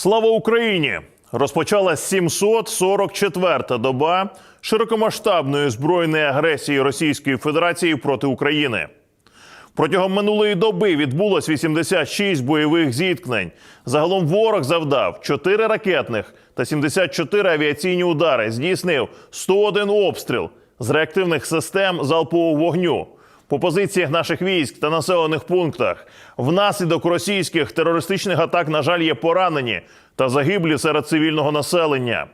Слава Україні! Розпочалась 744-та доба широкомасштабної збройної агресії Російської Федерації проти України. Протягом минулої доби відбулось 86 бойових зіткнень. Загалом ворог завдав 4 ракетних та 74 авіаційні удари. Здійснив 101 обстріл з реактивних систем залпового вогню. По позиціях наших військ та населених пунктах внаслідок російських терористичних атак, на жаль, є поранені та загиблі серед цивільного населення.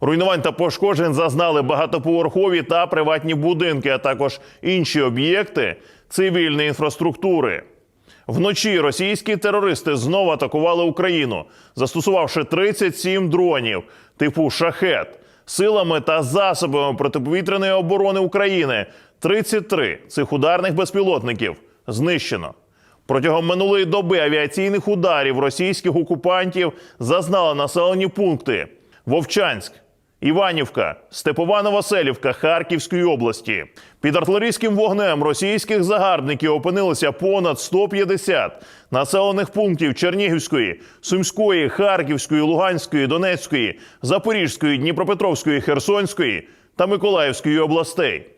Руйнувань та пошкоджень зазнали багатоповерхові та приватні будинки, а також інші об'єкти цивільної інфраструктури. Вночі російські терористи знову атакували Україну, застосувавши 37 дронів типу шахет силами та засобами протиповітряної оборони України. 33 цих ударних безпілотників знищено. Протягом минулої доби авіаційних ударів російських окупантів зазнали населені пункти Вовчанськ, Іванівка, Степовано-Василівка Харківської області. Під артилерійським вогнем російських загарбників опинилося понад 150 населених пунктів Чернігівської, Сумської, Харківської, Луганської, Донецької, Запорізької, Дніпропетровської, Херсонської та Миколаївської областей.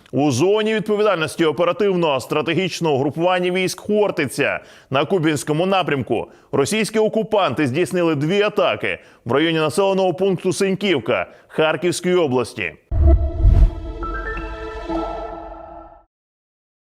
У зоні відповідальності оперативного стратегічного групування військ Хортиця на Кубінському напрямку російські окупанти здійснили дві атаки в районі населеного пункту Синьківка Харківської області.